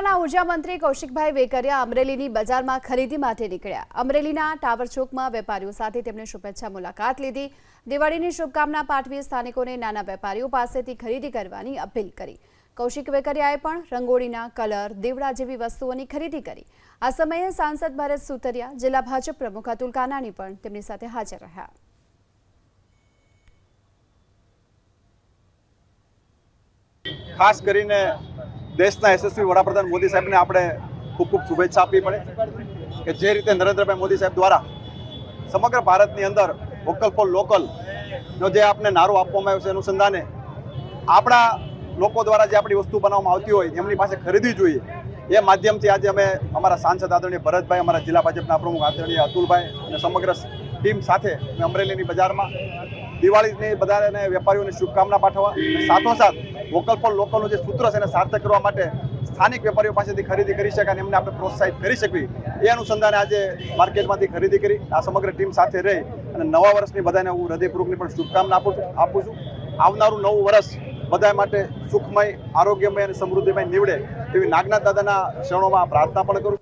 બનાસકાંઠાના ઊર્જા મંત્રી કૌશિકભાઈ વેકરિયા અમરેલીની બજારમાં ખરીદી માટે નીકળ્યા. અમરેલીના ટાવર વેપારીઓ સાથે તેમણે શુભેચ્છા મુલાકાત લીધી. દિવાળીની શુભકામના પાઠવી સ્થાનિકોને નાના વેપારીઓ પાસેથી ખરીદી કરવાની અપીલ કરી. કૌશિક વેકરિયાએ પણ રંગોળીના કલર, દીવડા જેવી વસ્તુઓની ખરીદી કરી. આ સમયે સાંસદ ભરત સુતરિયા, જિલ્લા ભાજપ પ્રમુખ અતુલ કાનાણી પણ તેમની સાથે હાજર રહ્યા. ખાસ કરીને દેશના યશસ્વી વડાપ્રધાન મોદી સાહેબને આપણે ખૂબ ખૂબ શુભેચ્છા આપવી પડે કે જે રીતે નરેન્દ્રભાઈ મોદી સાહેબ દ્વારા સમગ્ર ભારતની અંદર વોકલ ફોર લોકલનો જે આપણે નારો આપવામાં આવ્યો છે અનુસંધાને આપણા લોકો દ્વારા જે આપણી વસ્તુ બનાવવામાં આવતી હોય એમની પાસે ખરીદવી જોઈએ. એ માધ્યમથી આજે અમે અમારા સાંસદ આદરણીય ભરતભાઈ, અમારા જિલ્લા ભાજપના પ્રમુખ આદરણીય અતુલભાઈ અને સમગ્ર ટીમ સાથે અમે અમરેલીની બજારમાં દિવાળીની બધાને વેપારીઓને શુભકામના પાઠવવા સાથોસાથ વોકલ ફોર લોકલનું જે સૂત્ર છે એને સાર્થક કરવા માટે સ્થાનિક વેપારીઓ પાસેથી ખરીદી કરી શકાય અને એમને આપણે પ્રોત્સાહિત કરી શકવી. એ અનુસંધાને આજે માર્કેટમાંથી ખરીદી કરી આ સમગ્ર ટીમ સાથે રહી અને નવા વર્ષની બધાને હું હૃદયપૂર્વકની પણ શુભકામના આપું છું આપું છું. આવનારું નવું વર્ષ બધા માટે સુખમય, આરોગ્યમય અને સમૃદ્ધિમય નીવડે એવી નાગનાથ દાદાના ક્ષણોમાં પ્રાર્થના પણ કરું